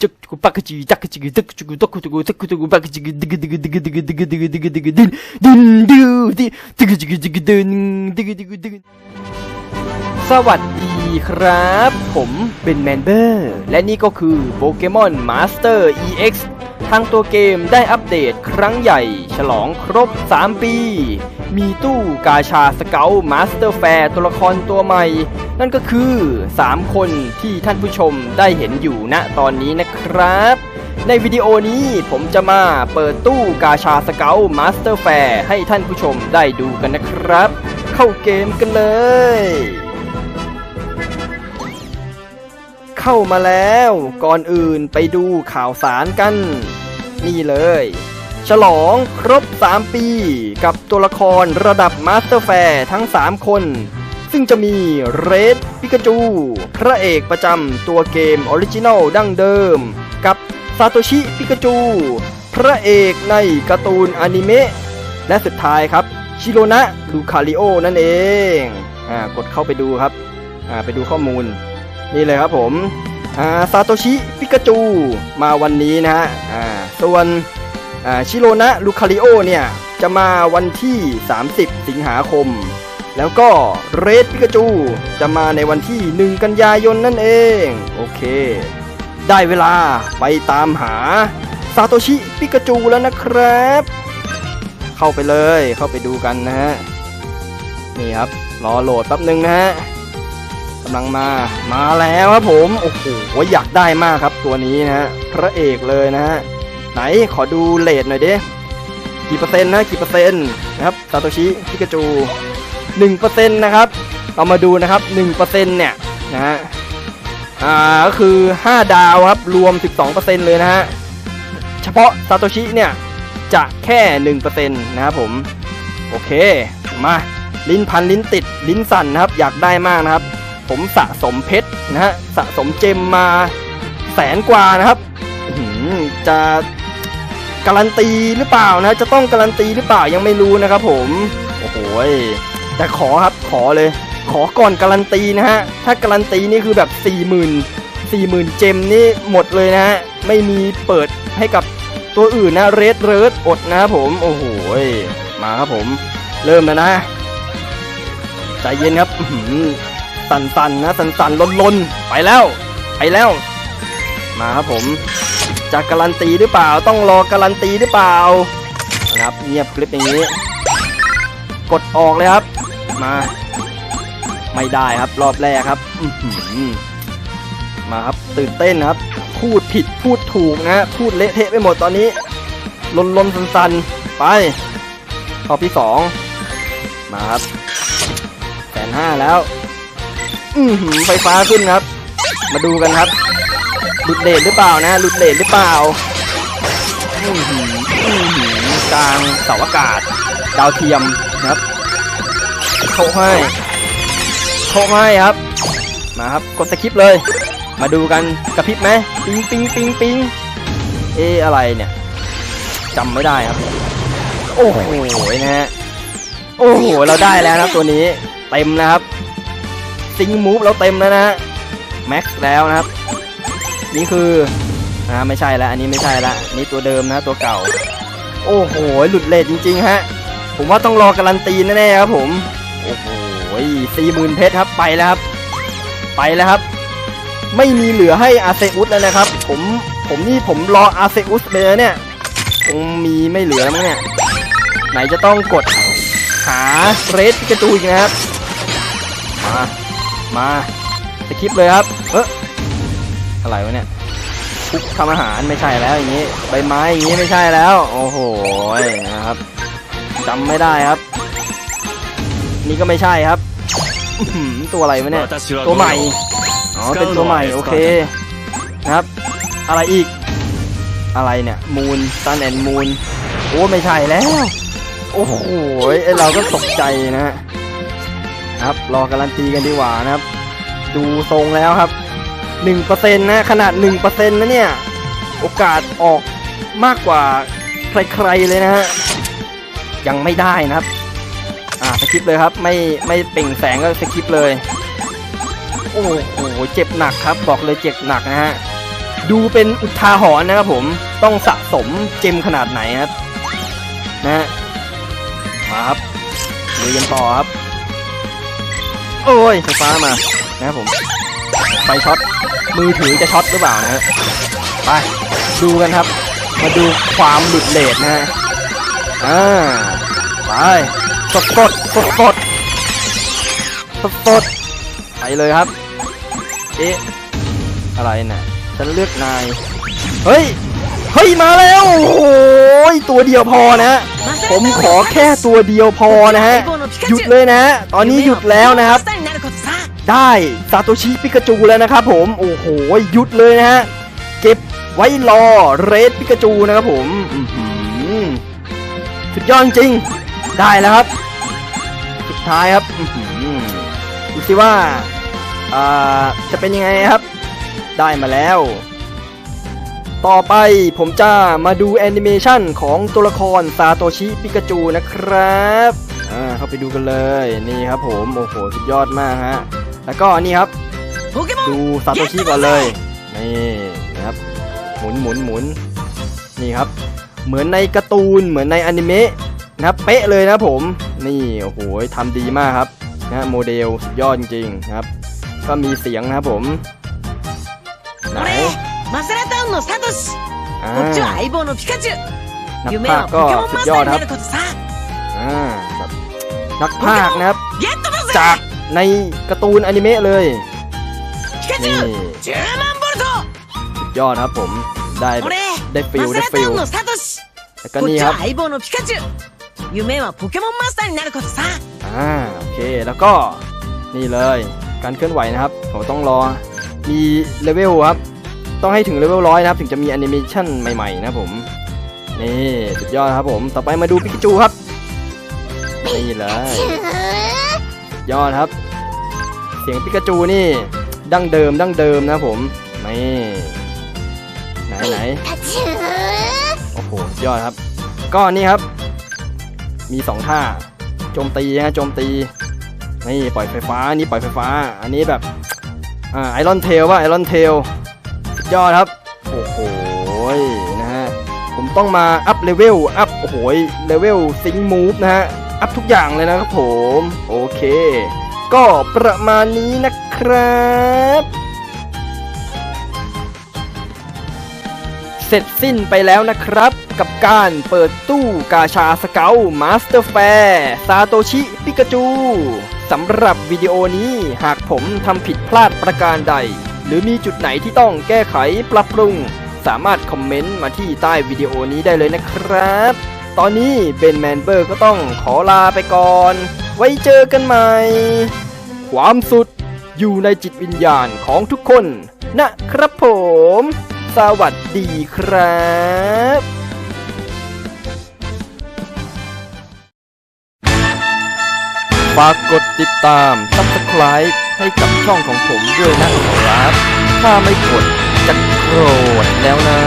จักกุกปักจีจักจิกจักจุกตกตุกตกตุกปักจิกดิกดิกดิกดิกดิกดิกดิกดิกดินดินดิวดิดิกจิกจิกดินดิกดิกดิกสวัสดีครับ ผมเป็นแมนเบอร์ และนี่ก็คือโปเกมอนมาสเตอร์ EX ทางตัวเกมได้อัปเดตครั้งใหญ่ ฉลองครบ 3 ปี มีตู้กาชาสเกลมาสเตอร์แฟร์ตัวละครตัวใหม่ นั่นก็คือ 3 คนที่ท่านผู้ชมได้เห็นอยู่ณตอนนี้นะครับ ในวิดีโอนี้ผมจะมาเปิดตู้กาชาสเกลมาสเตอร์แฟร์ให้ท่านผู้ชมได้ดูกันนะครับ เข้าเกมกันเลย เข้ามาแล้ว ก่อนอื่นไปดูข่าวสารกัน นี่เลย ฉลองครบ 3 ปี กับตัวละครระดับมาสเตอร์แฟร์ทั้ง 3 คน ซึ่งจะมีเรดปิกาจู พระเอกประจำตัวเกมออริจินัลดั้งเดิม กับซาโตชิปิกาจู พระเอกในการ์ตูนอนิเมะและสุดท้ายครับชิโรนะลูคาริโอนั่นเองอ่ากดเข้าไปดูครับอ่าไปดูข้อมูล นี่เลยครับผมอ่าซาโตชิปิกาจูมาวันนี้นะฮะอ่าส่วน ชิโรนะลูคาริโอเนี่ย จะมาวันที่ 30 สิงหาคม แล้วก็เรดปิกาจู จะมาในวันที่ 1 กันยายนนั่นเอง โอเค ได้เวลาไปตามหาซาโตชิปิกาจูแล้วนะครับ เข้าไปเลยเข้าไปดูกันนะฮะ นี่ครับ รอโหลดแป๊บนึงนะฮะกำลังมามาแล้วครับผม โอ้โหอยากได้มากครับตัวนี้นะฮะพระเอกเลยนะฮะ ไหนขอดูเลทหน่อยดิกี่เปอร์เซ็นต์นะกี่เปอร์เซ็นต์นะครับซาโตชิพิกาจูหนึ่งเปอร์เซ็นนะครับเรามาดูนะครับหนึ่งเปอร์เซ็นเนี่ยนะฮะอ่าก็คือ 5 ดาวครับรวม 12%เลยนะฮะเฉพาะซาโตชิเนี่ยจะแค่ 1%นะครับผม โอเค มา ลิ้นพันลิ้นติดลิ้นสั่นนะครับ อยากได้มากนะครับ ผมสะสมเพชรนะฮะสะสมเจมมาแสนกว่านะครับจะ การันตีหรือเปล่านะ จะต้องการันตีหรือเปล่ายังไม่รู้นะครับผมโอ้โหแต่ขอครับขอเลย ขอก่อนการันตีนะฮะถ้าการันตีนี่คือแบบ 4 0 0 0 0 4 0,000 เจมนี่หมดเลยนะฮะไม่มีเปิดให้กับตัวอื่นนะเรดเริ่ดอดนะครับผมโอ้โหมาครับผม เริ่มแล้วนะใจเย็นครับสั่นๆนะสั่นๆลนๆไปแล้วไปแล้ว มาครับผม จะการันตีหรือเปล่า ต้องรอการันตีหรือเปล่านะครับเงียบคลิปอย่างนี้ กดออกเลยครับ มา ไม่ได้ครับรอบแรกครับมาครับตื่นเต้นครับ พูดผิดพูดถูกนะ พูดเละเทะไปหมดตอนนี้ลนลนๆสันไปรอบที่สองมาครับแสนห้าแล้ว อือหือไฟฟ้าขึ้นครับ มาดูกันครับ หลุดเลนหรือเปล่านะหลุดเลนหรือเปล่าอือหืออือหือกลางเสาอากาศ ดาวเทียมนะครับเข้าให้เข้าให้ครับ มาครับกดสคริปเลย มาดูกันกระพริบไหมปิงปิงปิงปิงเอะอะไรเนี่ยจำไม่ได้ครับ โอ้โหนะฮะโอ้โหเราได้แล้วนะตัวนี้เต็มนะครับซิงมูฟเราเต็มแล้วนะแม็กซ์แล้วนะครับ นี่คืออ่าไม่ใช่แล้วอันนี้ไม่ใช่ละนี่ตัวเดิมนะตัวเก่า โอ้โหหลุดเลทจริงๆฮะ ผมว่าต้องรอการันตีแน่ๆครับผมโอ้โหสี่หมื่นเพชรครับไปแล้วครับ ไปแล้วครับ ไม่มีเหลือให้อาเซอุสแล้วนะครับ ผมผมนี่ผมรออาเซอุสเลยนะเนี่ยคงมีไม่เหลือแล้วมั้งเนี่ยไหนจะต้องกดหาเรสปิกาจูอีกนะครับ มา มาสคริปเลยครับ เออ อะไรวะเนี่ยคุกทำอาหารไม่ใช่แล้วอย่างนี้ใบไม้อย่างนี้ไม่ใช่แล้ว โอ้โหนะครับจำไม่ได้ครับ นี่ก็ไม่ใช่ครับตัวอะไรวะเนี่ย ตัวใหม่ อ๋อ เป็นตัวใหม่ โอเค นะครับ อะไรอีก อะไรเนี่ย มูนซันแอนมูนโอ้ ไม่ใช่แล้ว โอ้โหไอเราก็ตกใจนะฮะครับ รอการันตีกันดีกว่านะครับ ดูทรงแล้วครับ 1%นะขนาด 1%นะเนี่ย โอกาสออกมากกว่าใครๆเลยนะฮะ ยังไม่ได้นะครับ อ่าสกิปเลยครับ ไม่ไม่เปล่งแสงก็สกิปเลย โอ้โหเจ็บหนักครับ บอกเลยเจ็บหนักนะฮะ ดูเป็นอุทาหรณ์นะครับผมต้องสะสมเจมขนาดไหนครับนะฮะมาครับลุยกันต่อครับ โอ้ยไฟฟ้ามานะครับผม ไฟช็อตมือถือจะช็อตหรือเปล่านะฮะไปดูกันครับ มาดูความหลุดเลทนะฮะอ่าไปสดสดสดสดสดสดไปเลยครับ เอ๊ะอะไรน่ะฉันเลือกนาย เฮ้ย เฮ้ย มาแล้ว โอ้โหตัวเดียวพอนะผมขอแค่ตัวเดียวพอนะฮะ หยุดเลยนะ ตอนนี้หยุดแล้วนะครับ ได้ซาโตชิปิกาจูแล้วนะครับผมโอ้โหหยุดเลยนะฮะเก็บไว้รอเรดปิกาจูนะครับผมสุดยอดจริงได้แล้วครับ สุดท้ายครับดูสิว่าอ่าจะเป็นยังไงครับ ได้มาแล้ว ต่อไปผมจะมาดูแอนิเมชันของตัวละครซาโตชิปิกาจูนะครับ อ่าเข้าไปดูกันเลย นี่ครับผม โอ้โห สุดยอดมากฮะ แล้วก็นี่ครับ ดูซาโตชิก่อนเลย นี่นะครับ หมุนหมุนหมุนนี่ครับ เหมือนในการ์ตูน เหมือนในอนิเมะนะครับ เป๊ะเลยนะครับผม นี่ โอ้โหทำดีมากครับ นะโมเดลสุดยอดจริงๆนะครับ ก็มีเสียงนะครับผม ไหน マサラタウンのサトシ อ่า こっちは相棒のピカチュ นัก 夢 พาก は ย์ ポ ก็ ケモン สุ マ ด ス ย タ อ ー ด に ครั な บ ることさ อ่าแบบนักพากย์นะครับ ゲットだぜ จาก ในการ์ตูนอนิเมะเลย ピカチ นี่ ュウ10万ボル สุดยอดครับผม ได้ ト俺 ได้ฟิล マ ได้ サラタ ฟิล ウンのサトシ แล้วก็ こっ นี่ ち ครับ は相棒のピカチュウ夢はポケモンマスターになることさ อ่าโอเคแล้วก็นี่เลยการเคลื่อนไหวนะครับผมต้องรอมีเลเวลครับ ต้องให้ถึงเลเวลร้อยนะครับ ถึงจะมีแอนิเมชันใหม่ๆนะครับผม นี่สุดยอดครับผม ต่อไปมาดูปิกาจูครับ นี่เลยสุด ยอดครับ เสียงปิกาจูนี่ดั้งเดิมดั้งเดิมนะครับผมนี่ไหนไหนโอ้โหสุดยอดครับ ก็นี่ครับ มีสองท่าโจมตีฮะโจมตีนี่ปล่อยไฟฟ้านี่ปล่อยไฟฟ้า อันนี้แบบอ่าไอรอนเทลว่าไอรอนเทลสุดยอดครับ โอ้โหนะฮะผมต้องมาอัพเลเวลอัพโอ้โหเลเวลซิงมูฟนะฮะ อัพทุกอย่างเลยนะครับผม โอเค ก็ประมาณนี้นะครับเสร็จสิ้นไปแล้วนะครับ กับการเปิดตู้กาชาสเกลมาสเตอร์แฟร์ซาโตชิปิกาจูสำหรับวิดีโอนี้หากผมทำผิดพลาดประการใด หรือมีจุดไหนที่ต้องแก้ไขปรับปรุง สามารถคอมเมนต์มาที่ใต้วิดีโอนี้ได้เลยนะครับ ตอนนี้เบนแมนเบอร์ก็ต้องขอลาไปก่อน ไว้เจอกันใหม่ ความสุดอยู่ในจิตวิญญาณของทุกคน นะครับผม สวัสดีครับฝากกดติดตาม subscribe ให้กับช่องของผมด้วยนะครับ ถ้าไม่กดจะโกรธแล้วนะ